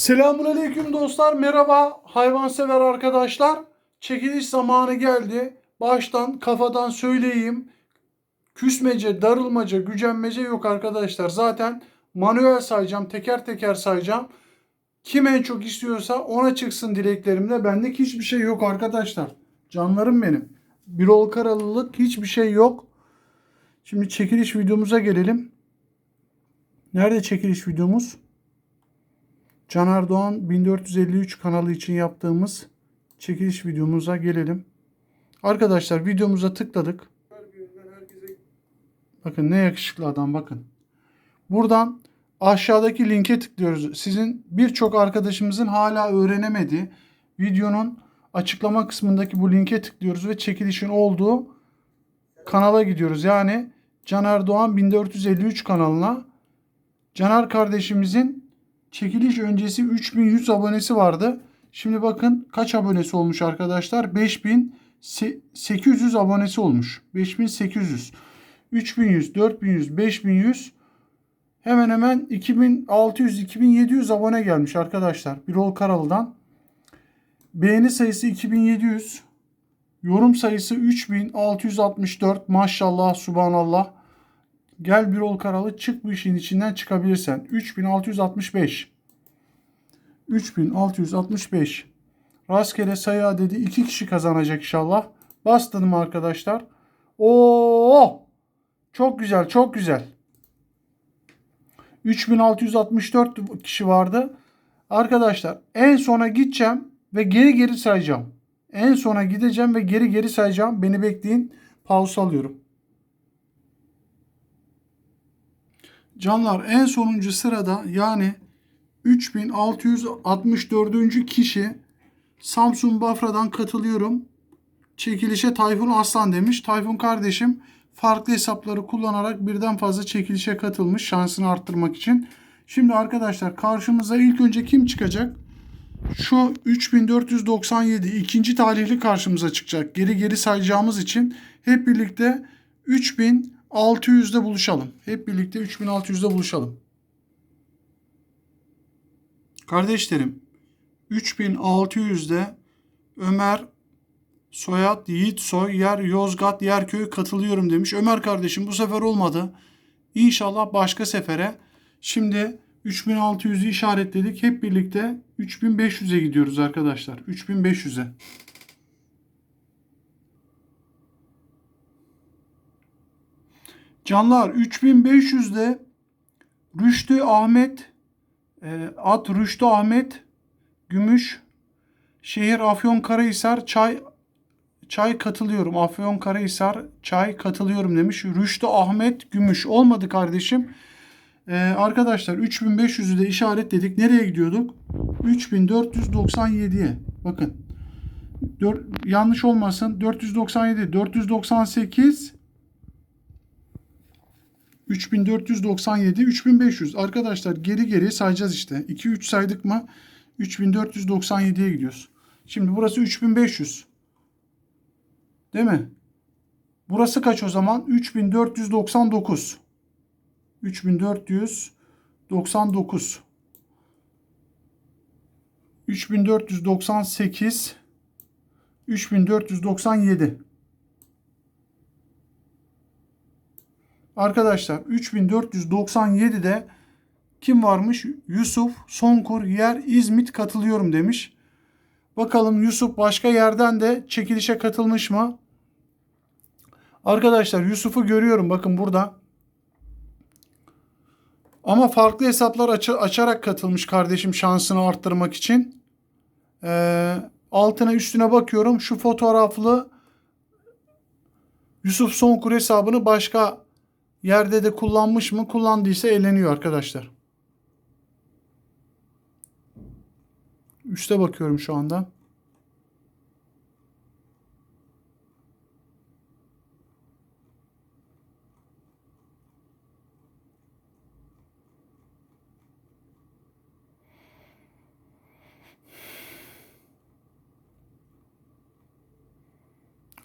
Selamun aleyküm dostlar. Merhaba hayvansever arkadaşlar. Çekiliş zamanı geldi. Baştan kafadan söyleyeyim. Küsmece, darılmaca, gücenmece yok arkadaşlar. Zaten manuel sayacağım. Teker teker sayacağım. Kim en çok istiyorsa ona çıksın dileklerimle. Benlik hiçbir şey yok arkadaşlar. Canlarım benim. Bir ol karalılık hiçbir şey yok. Şimdi çekiliş videomuza gelelim. Nerede çekiliş videomuz? Caner Doğan 1453 kanalı için yaptığımız çekiliş videomuza gelelim. Arkadaşlar videomuza tıkladık. Bakın ne yakışıklı adam bakın. Buradan aşağıdaki linke tıklıyoruz. Sizin birçok arkadaşımızın hala öğrenemediği videonun açıklama kısmındaki bu linke tıklıyoruz ve çekilişin olduğu kanala gidiyoruz. Yani Caner Doğan 1453 kanalına Caner kardeşimizin çekiliş öncesi 3100 abonesi vardı. Şimdi bakın kaç abonesi olmuş arkadaşlar? 5800 abonesi olmuş. 5800. 3100, 4100, 5100 hemen hemen 2600-2700 abone gelmiş arkadaşlar. Birol Karalı'dan. Beğeni sayısı 2700. Yorum sayısı 3664. Maşallah, subhanallah. Gel Birol Karalı çık bu işin içinden çıkabilirsen. 3665. 3665. Rastgele sayı adedi 2 kişi kazanacak inşallah. Bastım arkadaşlar. Oo! Çok güzel, çok güzel. 3664 kişi vardı. Arkadaşlar en sona gideceğim ve geri geri sayacağım. En sona gideceğim ve geri geri sayacağım. Beni bekleyin. Pause alıyorum. Canlar en sonuncu sırada yani 3664. kişi Samsun Bafra'dan katılıyorum. Çekilişe Tayfun Aslan demiş. Tayfun kardeşim farklı hesapları kullanarak birden fazla çekilişe katılmış şansını arttırmak için. Şimdi arkadaşlar karşımıza ilk önce kim çıkacak? Şu 3497 ikinci talihli karşımıza çıkacak. Geri geri sayacağımız için hep birlikte 3600'de buluşalım. Hep birlikte 3600'de buluşalım. Kardeşlerim 3600'de Ömer Soyad Yiğitsoy yer Yozgat Yerköy katılıyorum demiş. Ömer kardeşim bu sefer olmadı. İnşallah başka sefere. Şimdi 3600'ü işaretledik. Hep birlikte 3500'e gidiyoruz arkadaşlar. 3500'e. Canlar 3500'de Rüştü Ahmet e, At Rüştü Ahmet Gümüş Şehir Afyonkarahisar Çay Çay katılıyorum. Afyonkarahisar Çay katılıyorum demiş. Rüştü Ahmet Gümüş. Olmadı kardeşim. Ee, arkadaşlar 3500'ü de işaretledik. Nereye gidiyorduk? 3497'ye. Bakın. Dör, yanlış olmasın. 497, 498 3497, 3500. Arkadaşlar geri geri sayacağız işte. 2-3 saydık mı 3497'ye gidiyoruz. Şimdi burası 3500. Değil mi? Burası kaç o zaman? 3499. 3499. 3498. 3497. Arkadaşlar 3497'de kim varmış? Yusuf Sonkur Yer İzmit katılıyorum demiş. Bakalım Yusuf başka yerden de çekilişe katılmış mı? Arkadaşlar Yusuf'u görüyorum bakın burada. Ama farklı hesaplar aç açarak katılmış kardeşim şansını arttırmak için. Ee, altına üstüne bakıyorum. Şu fotoğraflı Yusuf Sonkur hesabını başka yerde de kullanmış mı? Kullandıysa eğleniyor arkadaşlar. Üste bakıyorum şu anda.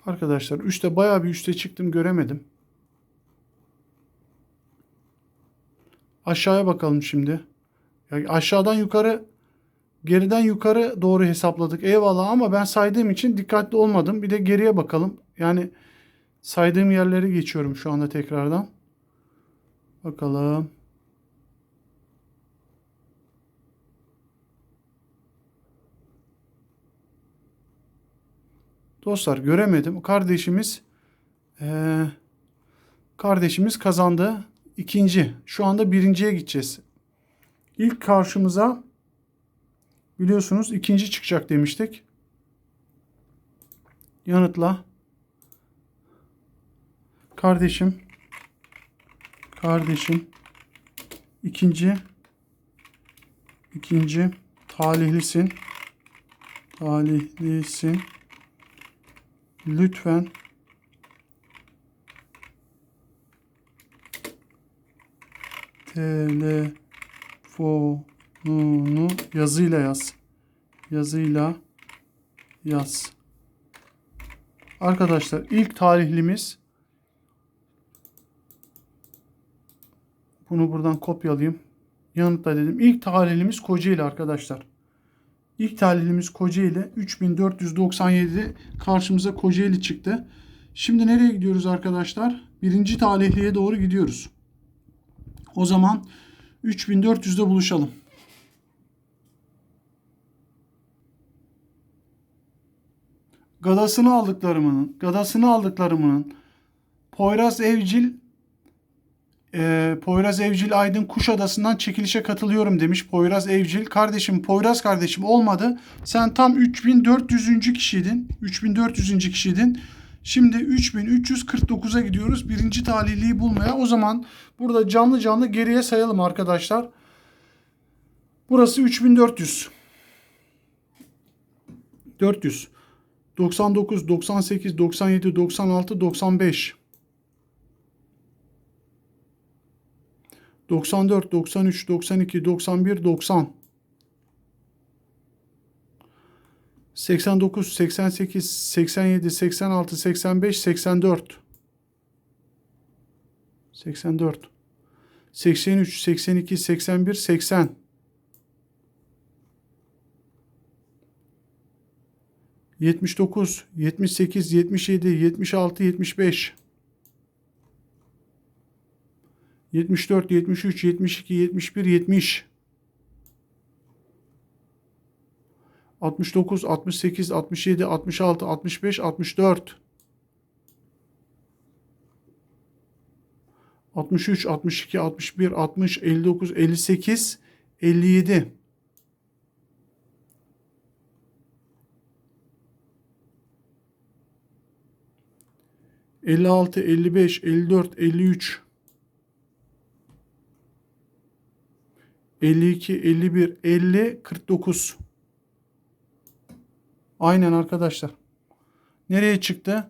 Arkadaşlar üstte bayağı bir üste çıktım göremedim. Aşağıya bakalım şimdi. Ya aşağıdan yukarı geriden yukarı doğru hesapladık. Eyvallah ama ben saydığım için dikkatli olmadım. Bir de geriye bakalım. Yani saydığım yerleri geçiyorum şu anda tekrardan. Bakalım. Dostlar göremedim. Kardeşimiz eee, kardeşimiz kazandı. İkinci. Şu anda birinciye gideceğiz. İlk karşımıza biliyorsunuz ikinci çıkacak demiştik. Yanıtla. Kardeşim. Kardeşim. ikinci ikinci talihlisin. Talihlisin. Lütfen telefonunu yazıyla yaz. Yazıyla yaz. Arkadaşlar ilk tarihlimiz bunu buradan kopyalayayım. Yanıtla dedim. İlk tarihlimiz Kocaeli arkadaşlar. İlk tarihlimiz Kocaeli 3497 karşımıza Kocaeli çıktı. Şimdi nereye gidiyoruz arkadaşlar? Birinci talihliye doğru gidiyoruz. O zaman 3400'de buluşalım. Gadasını aldıklarımın, gadasını aldıklarımın Poyraz Evcil e, Poyraz Evcil Aydın Kuşadası'ndan çekilişe katılıyorum demiş Poyraz Evcil. Kardeşim Poyraz kardeşim olmadı. Sen tam 3400. kişiydin. 3400. kişiydin. Şimdi 3349'a gidiyoruz. Birinci talihliyi bulmaya. O zaman burada canlı canlı geriye sayalım arkadaşlar. Burası 3400. 400. 99, 98, 97, 96, 95. 94, 93, 92, 91, 90. 89, 88, 87, 86, 85, 84. 84. 83, 82, 81, 80. 79, 78, 77, 76, 75. 74, 73, 72, 71, 70. 69, 68, 67, 66, 65, 64. 63, 62, 61, 60, 59, 58, 57. 56, 55, 54, 53. 52, 51, 50, 49. Aynen arkadaşlar. Nereye çıktı?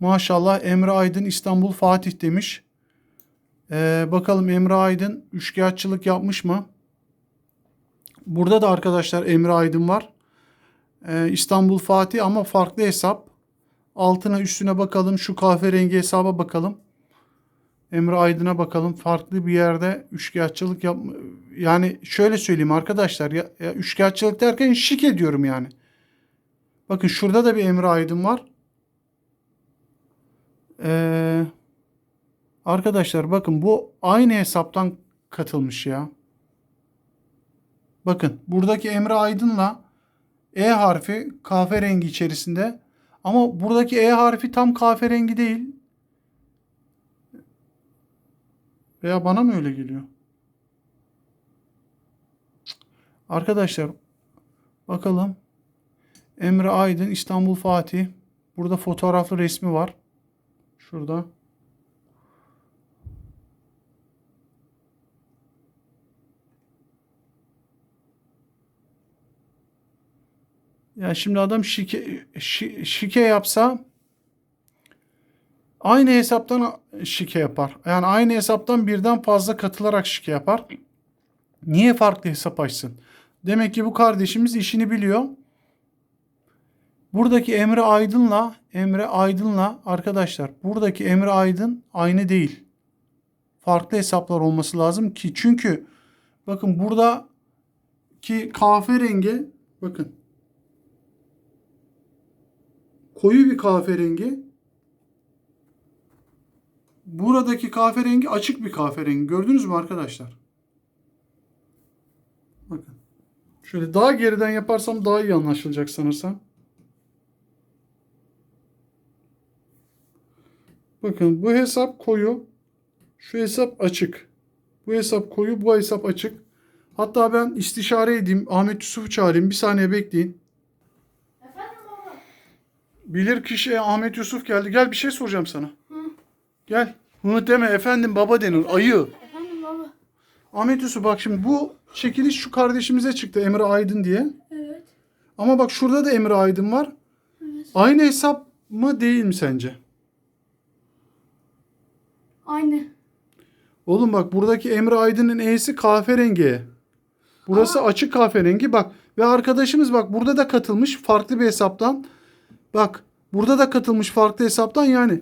Maşallah Emre Aydın İstanbul Fatih demiş. Ee, bakalım Emre Aydın üçkağıtçılık yapmış mı? Burada da arkadaşlar Emre Aydın var. Ee, İstanbul Fatih ama farklı hesap. Altına üstüne bakalım. Şu kahverengi hesaba bakalım. Emre Aydın'a bakalım. Farklı bir yerde üçkağıtçılık yap yani şöyle söyleyeyim arkadaşlar ya, ya üçkağıtçılık derken şik ediyorum yani. Bakın şurada da bir Emre Aydın var. Ee, arkadaşlar bakın bu aynı hesaptan katılmış ya. Bakın buradaki Emre Aydın'la E harfi kahverengi içerisinde ama buradaki E harfi tam kahverengi değil. Veya bana mı öyle geliyor? Arkadaşlar bakalım. Emre Aydın İstanbul Fatih. Burada fotoğraflı resmi var. Şurada. Ya şimdi adam şike, şi- şike yapsa aynı hesaptan şike yapar. Yani aynı hesaptan birden fazla katılarak şike yapar. Niye farklı hesap açsın? Demek ki bu kardeşimiz işini biliyor. Buradaki Emre Aydın'la Emre Aydın'la arkadaşlar buradaki Emre Aydın aynı değil. Farklı hesaplar olması lazım ki çünkü bakın burada buradaki kahverengi bakın koyu bir kahverengi buradaki kahverengi açık bir kahverengi. Gördünüz mü arkadaşlar? Bakın. Şöyle daha geriden yaparsam daha iyi anlaşılacak sanırsam. Bakın bu hesap koyu. Şu hesap açık. Bu hesap koyu, bu hesap açık. Hatta ben istişare edeyim. Ahmet Yusuf'u çağırayım. Bir saniye bekleyin. Efendim baba. Bilir kişi Ahmet Yusuf geldi. Gel bir şey soracağım sana. Gel. Bunu deme efendim baba denir. Ayı. Efendim baba. Ahmet Yusuf bak şimdi bu çekiliş şu kardeşimize çıktı Emre Aydın diye. Evet. Ama bak şurada da Emre Aydın var. Evet. Aynı hesap mı değil mi sence? Aynı. Oğlum bak buradaki Emre Aydın'ın E'si kahverengi. Burası açık kahverengi bak. Ve arkadaşımız bak burada da katılmış farklı bir hesaptan. Bak burada da katılmış farklı hesaptan yani.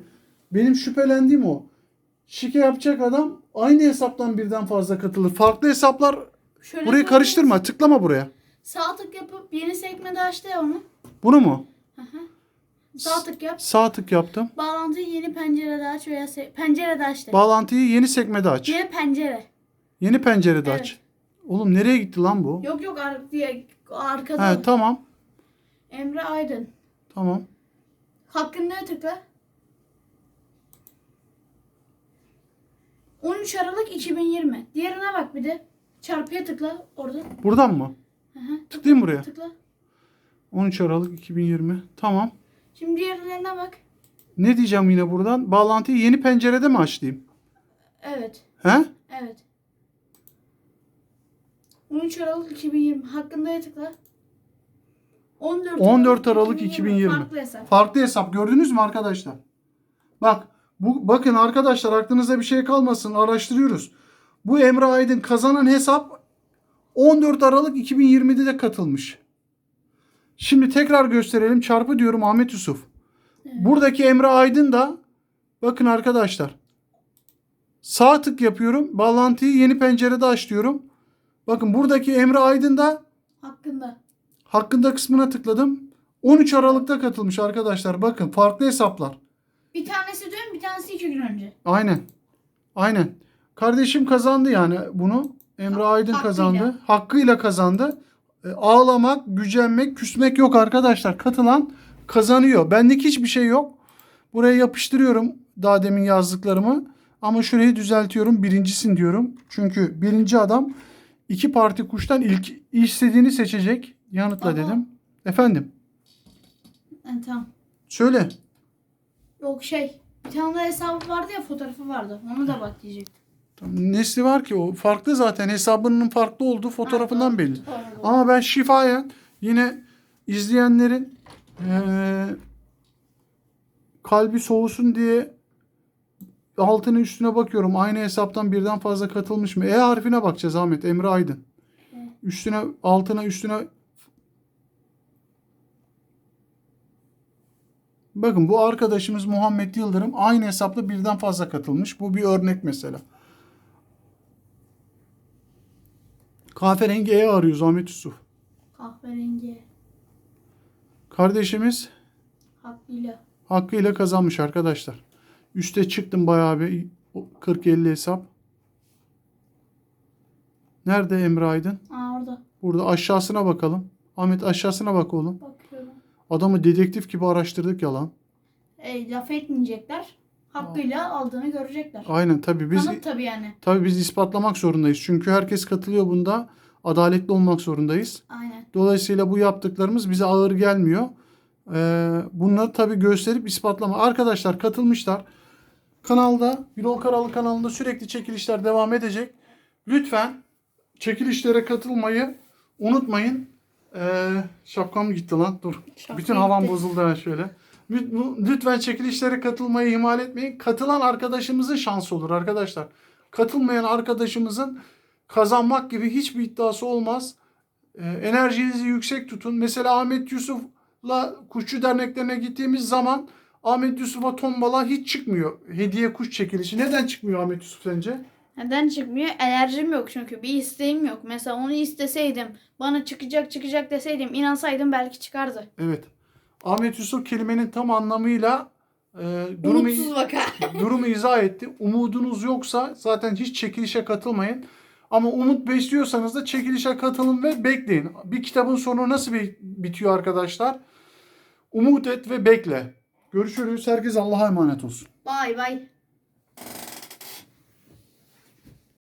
Benim şüphelendiğim o. Şike yapacak adam aynı hesaptan birden fazla katılır. Farklı hesaplar Şöyle burayı karıştırma. Tıklama buraya. Sağ tık yapıp yeni sekmede açtı ya onu. Bunu mu? Sağ tık yap. Sağ tık yaptım. Bağlantıyı yeni pencerede aç veya se- pencerede aç de. Bağlantıyı yeni sekmede aç. Yeni pencere. Yeni pencerede Evet. aç. Oğlum nereye gitti lan bu? Yok yok ar- diye arkada. He tamam. Emre Aydın. Tamam. Hakkında tıkla. 13 Aralık 2020. Diğerine bak bir de. Çarpıya tıkla orada. Buradan mı? Hı hı. Tıklayayım buraya. Tıkla. 13 Aralık 2020. Tamam. Şimdi diğerlerine bak. Ne diyeceğim yine buradan? Bağlantıyı yeni pencerede mi açayım? Evet. He? Evet. 13 Aralık 2020 hakkında tıkla. 14 14 Aralık 2020. Farklı hesap. Farklı hesap gördünüz mü arkadaşlar? Bak bu bakın arkadaşlar aklınızda bir şey kalmasın araştırıyoruz. Bu Emre Aydın kazanan hesap 14 Aralık 2020'de de katılmış. Şimdi tekrar gösterelim. Çarpı diyorum Ahmet Yusuf. Buradaki Emre Aydın da bakın arkadaşlar. Sağ tık yapıyorum. Bağlantıyı yeni pencerede aç diyorum. Bakın buradaki Emre Aydın da Hakkında. hakkında kısmına tıkladım. 13 Aralık'ta katılmış arkadaşlar. Bakın farklı hesaplar. Bir bir tanesi iki gün önce. Aynen. Aynen. Kardeşim kazandı yani bunu. Emre Aydın hakkıyla. kazandı. Hakkıyla kazandı. E, ağlamak, gücenmek, küsmek yok arkadaşlar. Katılan kazanıyor. Benlik hiçbir şey yok. Buraya yapıştırıyorum daha demin yazdıklarımı. Ama şurayı düzeltiyorum. Birincisin diyorum. Çünkü birinci adam iki parti kuştan ilk istediğini seçecek. Yanıtla Ama- dedim. Efendim. Yani tamam. Söyle. Yok şey. Bir tane daha hesabı vardı ya fotoğrafı vardı. Onu da bak diyecek. Nesli var ki o farklı zaten hesabının farklı olduğu fotoğrafından belli. doğru. Ama ben şifayen yine izleyenlerin eee, kalbi soğusun diye altına üstüne bakıyorum. Aynı hesaptan birden fazla katılmış mı? E harfine bakacağız Ahmet. Emre Aydın. Üstüne altına üstüne Bakın bu arkadaşımız Muhammed Yıldırım aynı hesapla birden fazla katılmış. Bu bir örnek mesela. Kahverengi E arıyoruz Ahmet Yusuf. Kahverengi. Kardeşimiz Hakkıyla. hakkıyla kazanmış arkadaşlar. Üste çıktım bayağı bir 40-50 hesap. Nerede Emre Aydın? Aa orada. Burada aşağısına bakalım. Ahmet aşağısına bak oğlum. Bakıyorum. Adamı dedektif gibi araştırdık yalan. E, laf etmeyecekler. Hakkıyla aldığını görecekler. Aynen tabii biz Kanıt tabii yani. tabii biz ispatlamak zorundayız. Çünkü herkes katılıyor bunda. Adaletli olmak zorundayız. Aynen. Dolayısıyla bu yaptıklarımız bize ağır gelmiyor. Ee, bunları tabii gösterip ispatlama. Arkadaşlar katılmışlar. Kanalda, Birol Karalı kanalında sürekli çekilişler devam edecek. Lütfen çekilişlere katılmayı unutmayın. Ee, şapkam gitti lan. Dur. Şapka Bütün havam gitti. bozuldu ha şöyle. Lüt- Lütfen çekilişlere katılmayı ihmal etmeyin. Katılan arkadaşımızın şansı olur arkadaşlar. Katılmayan arkadaşımızın kazanmak gibi hiçbir iddiası olmaz. Ee, enerjinizi yüksek tutun. Mesela Ahmet Yusuf'la kuşçu derneklerine gittiğimiz zaman Ahmet Yusuf'a tombala hiç çıkmıyor. Hediye kuş çekilişi. Neden çıkmıyor Ahmet Yusuf sence? Neden çıkmıyor? Enerjim yok çünkü. Bir isteğim yok. Mesela onu isteseydim, bana çıkacak çıkacak deseydim, inansaydım belki çıkardı. Evet. Ahmet Yusuf kelimenin tam anlamıyla e, durumu, Umutsuz vaka. durumu izah etti. Umudunuz yoksa zaten hiç çekilişe katılmayın. Ama umut besliyorsanız da çekilişe katılın ve bekleyin. Bir kitabın sonu nasıl bi- bitiyor arkadaşlar? Umut et ve bekle. Görüşürüz. Herkes Allah'a emanet olsun. Bay bay.